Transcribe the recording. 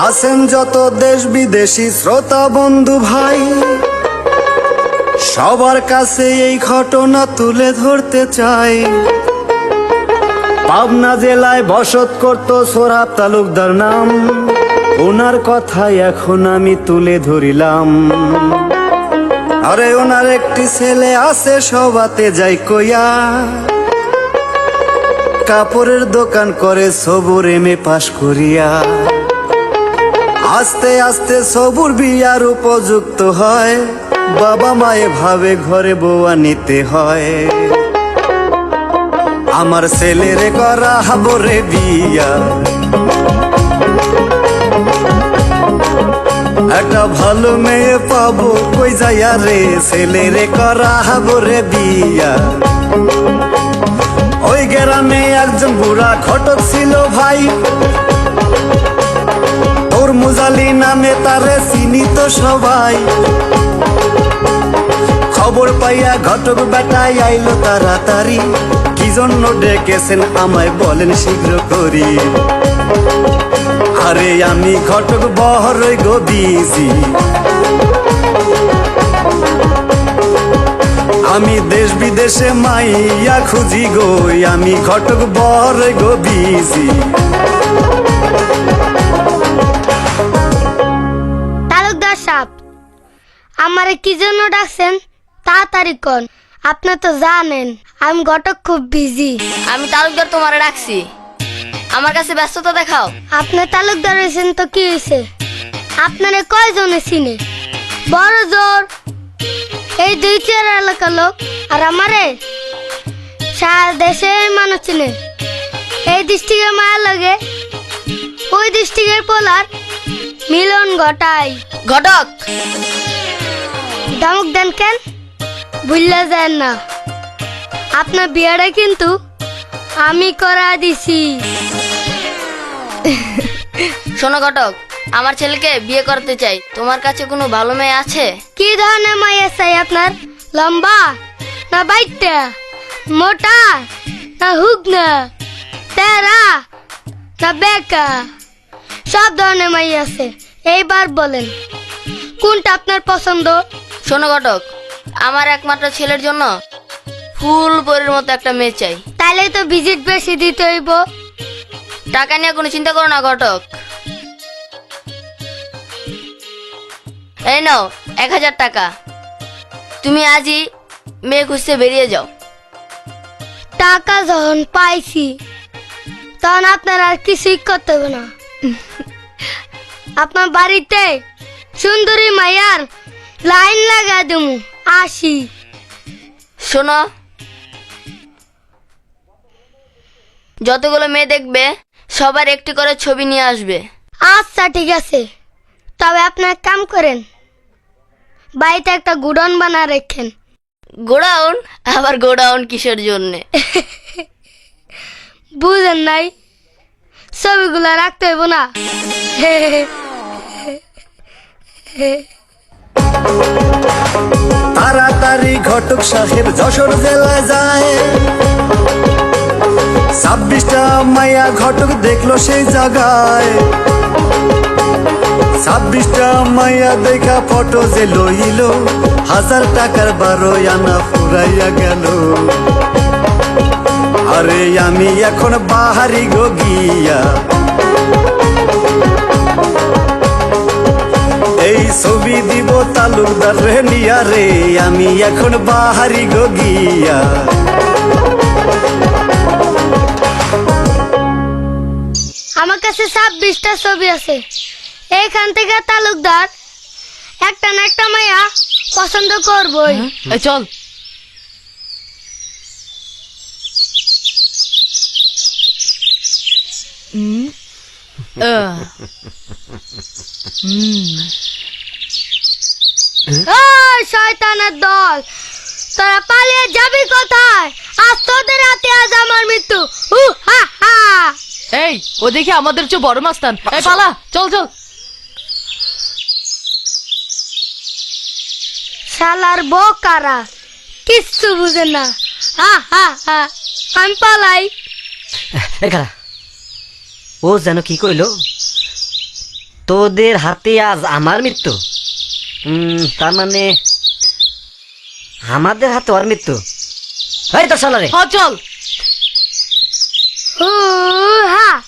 আছেন যত দেশ বিদেশি শ্রোতা বন্ধু ভাই, সবার কাছে এই ঘটনা তুলে ধরতে চাই। পাবনা জেলায় বসত করত সোরাব তালুকদার নাম, ওনার কথাই এখন আমি তুলে ধরিলাম। আরে ওনার একটি ছেলে আছে সবাতে যাই কইয়া, কাপড়ের দোকান করে সবুর এমে পাশ করিয়া। আস্তে আস্তে সবুর বিয়ার উপযুক্ত হয়। বাবা মায়ে ভাবে ঘরে বউয়া নিতে হয়। আমার ছেলেরে করা হাবরে বিয়া। একটা ভালো মেয়ে পাবো কই যাইয়া রে? ছেলেরে করা হাবরে বিয়া। ওই গ্রামে একজন বুড়া ঘটক ছিল ভাই। নামে তারে চিনিত সবাই। খবর পাইয়া ঘটক বেটাই আইলো তাড়াতাড়ি। কি জন্য ডেকেছেন আমায় বলেন শীঘ্র করি। আরে আমি ঘটক বহরই গো বিজি। আমি দেশ বিদেশে মাইয়া খুঁজি গো আমি ঘটক বহরই গো তাড়াতাড়ি কন। আপনি তো জানেন আমি ঘটক খুব বিজি আমি তালুকদার তোমারে ডাকছি। আমার কাছে ব্যস্ততা দেখাও। আপনি তালুকদার হয়েছেন তো কি হয়েছে? আপনারে কয়জনে চিনে? বড় জোর। এই দুই চার এলাকার লোক আর আমারে? সারা দেশের মানুষ চিনে। এই ডিস্ট্রিক্টের মায়া লাগে ওই ডিস্ট্রিক্টের পোলার মিলন ঘটাই ঘটক! ধমক দেন কেন? ভুললে যান না। আপনার বিয়েটা কিন্তু আমি করা দিছি। শোনো ঘটক আমার ছেলেকে বিয়ে করতে চাই। তোমার কাছে কোনো ভালো মেয়ে আছে? কি ধরনের মাইয়া চাই আপনার? লম্বা না বাইটা মোটা না হুগনা? তেরা না বেকা? সব ধরনের মাইয়া আছে। এইবার বলেন কোনটা আপনার পছন্দ? শোনো ঘটক আমার একমাত্র ছেলের জন্য ফুল পরির মতো একটা মেয়ে চাই। তাইলে তো ভিজিট বেশি দিতে হইব। টাকা নিয়ে কোনো চিন্তা করো না ঘটক। এই নাও এক হাজার টাকা। তুমি আজই মেয়ে খুঁজতে বেরিয়ে যাও। টাকা যখন পাইছি তখন আপনার আর কিছুই করতে হবে না। আপনার বাড়িতে সুন্দরী মাইয়ার লাইন লাগা দেবো আসি। শোনো যতগুলো মেয়ে দেখবে সবার একটি করে ছবি নিয়ে আসবে। আচ্ছা ঠিক আছে। তবে আপনার কাম করেন বাড়িতে একটা গুডন বানা রেখেন। গোডাউন? আবার গোডাউন কিসের জন্যে? বুঝেন নাই ছবিগুলো রাখতে হইব না। তাড়াতাড়ি ঘটক সাহেব যশোর জেলায় যায়। ছাব্বিশটা মাইয়া ঘটক দেখল সেই জায়গায়। ছাব্বিশটা মায়া দেখা ফটো যে লইল, হাজার টাকার বারো আনা ফুরাইয়া গেল। আরে আমি এখন বাহারি গিয়া তালুকদার রে নিয়া রে আমি এখন বাহারি গো গিয়া। আমার কাছে ছাব্বিশটা ছবি আছে। এইখান থেকে তালুকদার একটা না একটা মাইয়া পছন্দ করবই। চল। ওই শয়তানের দল তোরা পালিয়ে যাবি কোথায়? আজ তোদের হাতে আজ আমার মৃত্যু। হু হা হা। এই ও দেখি আমাদের চেয়ে বড় মাস্তান। এই পালা চল চল। শালার বোকারা কিচ্ছু বুঝে না। হা হা হা আমি পালাই। এখানে। ও যেন কি কইলো? তোদের হাতে আজ আমার মৃত্যু। তার মানে আমাদের হাতে ওর মৃত্যু। হই তো চল। রে চল হা।